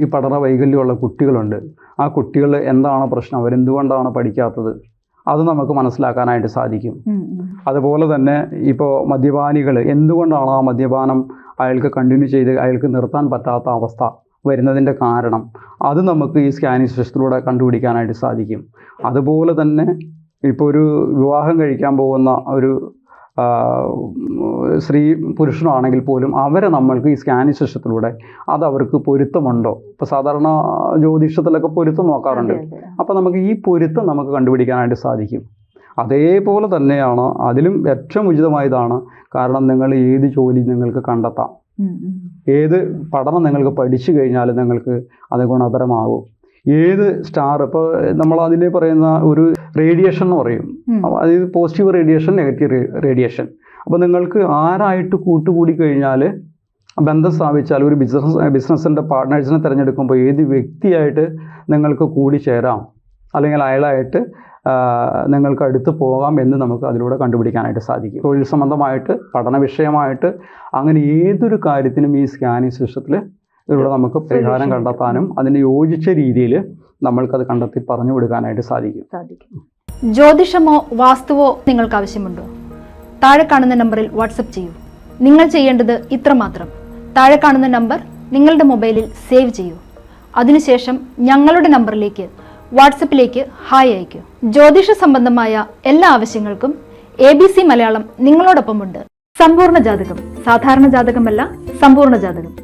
ഈ പഠന വൈകല്യമുള്ള കുട്ടികളുണ്ട്. ആ കുട്ടികൾ എന്താണ് പ്രശ്നം അവരെന്തുകൊണ്ടാണ് പഠിക്കാത്തത്? അത് നമുക്ക് മനസ്സിലാക്കാനായിട്ട് സാധിക്കും. അതുപോലെ തന്നെ ഇപ്പോൾ മദ്യപാനികൾ എന്തുകൊണ്ടാണ് ആ മദ്യപാനം അയാൾക്ക് കണ്ടിന്യൂ ചെയ്ത് അയാൾക്ക് നിർത്താൻ പറ്റാത്ത അവസ്ഥ വരുന്നതിന്റെ കാരണം? അത് നമുക്ക് ഈ സ്കാനിങ് സിസ്റ്റത്തിലൂടെ കണ്ടുപിടിക്കാനായിട്ട് സാധിക്കും. അതുപോലെ തന്നെ ഇപ്പോൾ ഒരു വിവാഹം കഴിക്കാൻ പോകുന്ന ഒരു സ്ത്രീ പുരുഷനാണെങ്കിൽ പോലും അവരെ നമ്മൾക്ക് ഈ സ്കാനിങ് സിസ്റ്റത്തിലൂടെ അത് അവർക്ക് പൊരുത്തമുണ്ടോ? ഇപ്പോൾ സാധാരണ ജ്യോതിഷത്തിലൊക്കെ പൊരുത്തം നോക്കാറുണ്ട്. അപ്പോൾ നമുക്ക് ഈ പൊരുത്തം നമുക്ക് കണ്ടുപിടിക്കാനായിട്ട് സാധിക്കും. അതേപോലെ തന്നെയാണ് അതിലും ഏറ്റവും ഉചിതമായതാണ് കാരണം നിങ്ങൾ ഏത് ജോലി നിങ്ങൾക്ക് കണ്ടെത്താം. ഏത് പഠനം നിങ്ങൾക്ക് പഠിച്ചു കഴിഞ്ഞാൽ നിങ്ങൾക്ക് അത് ഗുണപരമാകും. ഏത് സ്റ്റാർ ഇപ്പോൾ നമ്മൾ അതിനെ പറയുന്ന ഒരു റേഡിയേഷൻ എന്ന് പറയും. അതായത് പോസിറ്റീവ് റേഡിയേഷൻ നെഗറ്റീവ് റേഡിയേഷൻ അപ്പോൾ നിങ്ങൾക്ക് ആരായിട്ട് കൂട്ടുകൂടി കഴിഞ്ഞാൽ ബന്ധം സ്ഥാപിച്ചാൽ ഒരു ബിസിനസ് ബിസിനസ്സിന്റെ പാർട്ട്നേഴ്സിനെ തിരഞ്ഞെടുക്കുമ്പോൾ ഏത് വ്യക്തിയായിട്ട് നിങ്ങൾക്ക് കൂടി ചേരാം? അല്ലെങ്കിൽ അയാളായിട്ട് നിങ്ങൾക്ക് അടുത്ത് പോകാം എന്ന് നമുക്ക് അതിലൂടെ കണ്ടുപിടിക്കാനായിട്ട് സാധിക്കും. തൊഴിൽ സംബന്ധമായിട്ട് പഠന വിഷയമായിട്ട് അങ്ങനെ ഏതൊരു കാര്യത്തിനും ഈ സ്കാനിങ് സിസ്റ്റത്തിൽ ഇതിലൂടെ നമുക്ക് പരിഹാരം കണ്ടെത്താനും അതിന് യോജിച്ച രീതിയിൽ നമ്മൾക്കത് കണ്ടെത്തി പറഞ്ഞു കൊടുക്കാനായിട്ട് സാധിക്കും. സാധിക്കും. ജ്യോതിഷമോ വാസ്തുവോ നിങ്ങൾക്ക് ആവശ്യമുണ്ടോ? താഴെ കാണുന്ന നമ്പറിൽ വാട്സപ്പ് ചെയ്യൂ. നിങ്ങൾ ചെയ്യേണ്ടത് ഇത്രമാത്രം. താഴെ കാണുന്ന നമ്പർ നിങ്ങളുടെ മൊബൈലിൽ സേവ് ചെയ്യൂ. അതിനുശേഷം ഞങ്ങളുടെ നമ്പറിലേക്ക് വാട്സപ്പിലേക്ക് ഹായ് അയക്കൂ ജ്യോതിഷ സംബന്ധമായ എല്ലാ ആവശ്യങ്ങൾക്കും എ ബി സി മലയാളം നിങ്ങളോടൊപ്പമുണ്ട്. സമ്പൂർണ ജാതകം. സാധാരണ ജാതകമല്ല സമ്പൂർണ ജാതകം.